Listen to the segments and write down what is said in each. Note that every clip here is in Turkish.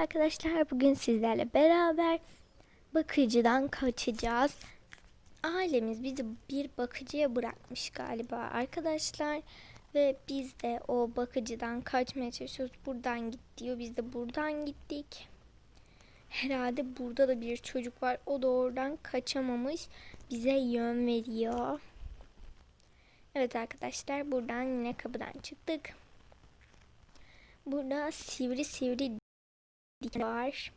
arkadaşlar bugün sizlerle beraber bakıcıdan kaçacağız. Ailemiz bizi bir bakıcıya bırakmış galiba arkadaşlar. Ve biz de o bakıcıdan kaçmaya çalışıyoruz. Buradan git diyor. Biz de buradan gittik. Herhalde burada da bir çocuk var. O da oradan kaçamamış. Bize yön veriyor. Evet arkadaşlar buradan yine kapıdan çıktık. Burada sivri sivri diken var.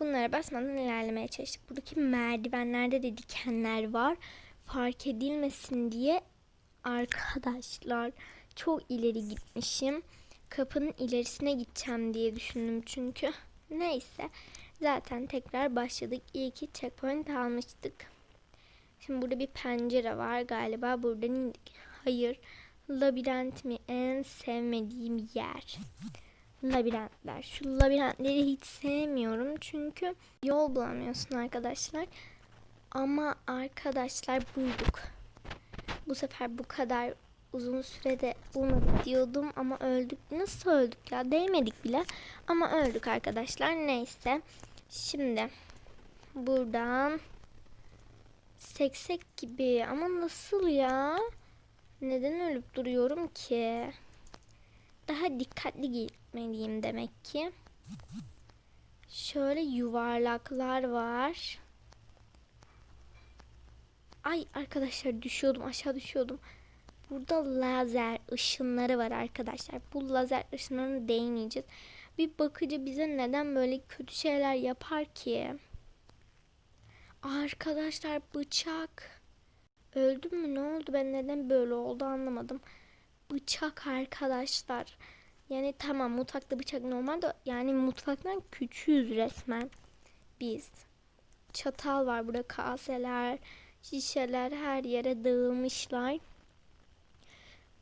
Bunlara basmadan ilerlemeye çalıştık. Buradaki merdivenlerde de dikenler var. Fark edilmesin diye arkadaşlar çok ileri gitmişim. Kapının ilerisine gideceğim diye düşündüm çünkü. Neyse. Zaten tekrar başladık. İyi ki checkpoint almıştık. Şimdi burada bir pencere var galiba. Buradan indik. Hayır. Labirent mi? En sevmediğim yer. Labirentler. Şu labirentleri hiç sevmiyorum. Çünkü yol bulamıyorsun arkadaşlar. Ama arkadaşlar bulduk. Bu sefer bu kadar uzun sürede bulmadık diyordum ama öldük. Nasıl öldük ya? Değmedik bile. Ama öldük arkadaşlar. Neyse. Şimdi buradan seksek gibi ama nasıl ya? Neden ölüp duruyorum ki? Daha dikkatli gitmeliyim demek ki. Şöyle yuvarlaklar var. Ay arkadaşlar düşüyordum aşağı düşüyordum. Burada lazer ışınları var arkadaşlar. Bu lazer ışınlarını değmeyeceğiz. Bir bakıcı bize neden böyle kötü şeyler yapar ki? Arkadaşlar bıçak. Öldüm mü ne oldu ben neden böyle oldu anlamadım. Bıçak arkadaşlar. Yani tamam mutfakta bıçak normal de yani mutfaktan küçüğüz resmen. Biz. Çatal var burada kaseler, şişeler her yere dağılmışlar.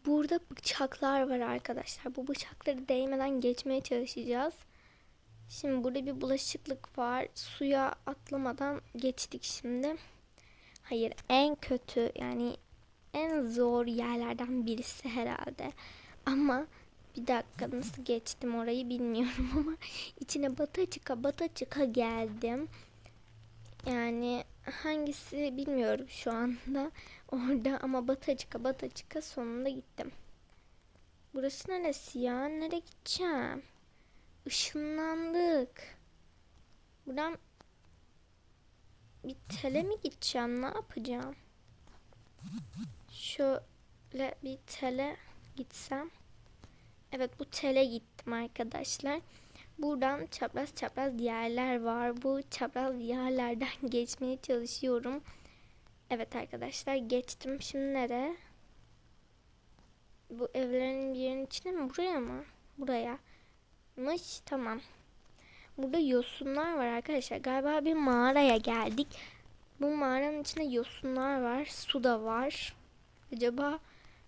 Burada bıçaklar var arkadaşlar. Bu bıçakları değmeden geçmeye çalışacağız. Şimdi burada bir bulaşıklık var. Suya atlamadan geçtik şimdi. Hayır en kötü yani en zor yerlerden birisi herhalde. Ama bir dakika nasıl geçtim orayı bilmiyorum ama içine bata çıka bata çıka geldim. Yani hangisi bilmiyorum şu anda orada ama bata çıka bata çıka sonunda gittim. Burası neresi ya? Nereye gideceğim? Işınlandık. Buradan bir tele mi gideceğim? Ne yapacağım? Şöyle bir tele gitsem. Evet bu tele gittim arkadaşlar. Buradan çapraz çapraz yerler var. Bu çapraz yerlerden geçmeye çalışıyorum. Evet arkadaşlar geçtim. Şimdi nereye? Bu evlerin bir yerin içine mi? Buraya mı? Buraya. Mış tamam. Burada yosunlar var arkadaşlar. Galiba bir mağaraya geldik. Bu mağaranın içinde yosunlar var. Su da var. Acaba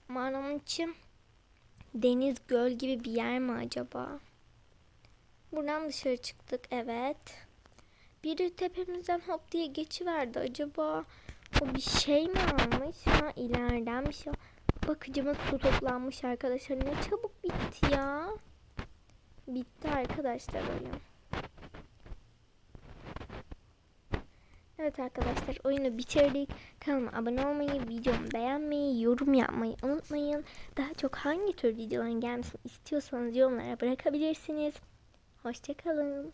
mağaranın içi deniz, göl gibi bir yer mi acaba? Buradan dışarı çıktık. Evet. Biri tepemizden hop diye geçiverdi. Acaba o bir şey mi almış? Ha ileriden bir şey. Bakıcımız su toplanmış arkadaşlar. Ne çabuk bitti ya. Bitti arkadaşlar oyun. Evet arkadaşlar oyunu bitirdik. Kanalıma abone olmayı, videomu beğenmeyi, yorum yapmayı unutmayın. Daha çok hangi tür videoların gelmesini istiyorsanız yorumlara bırakabilirsiniz. Hoşçakalın.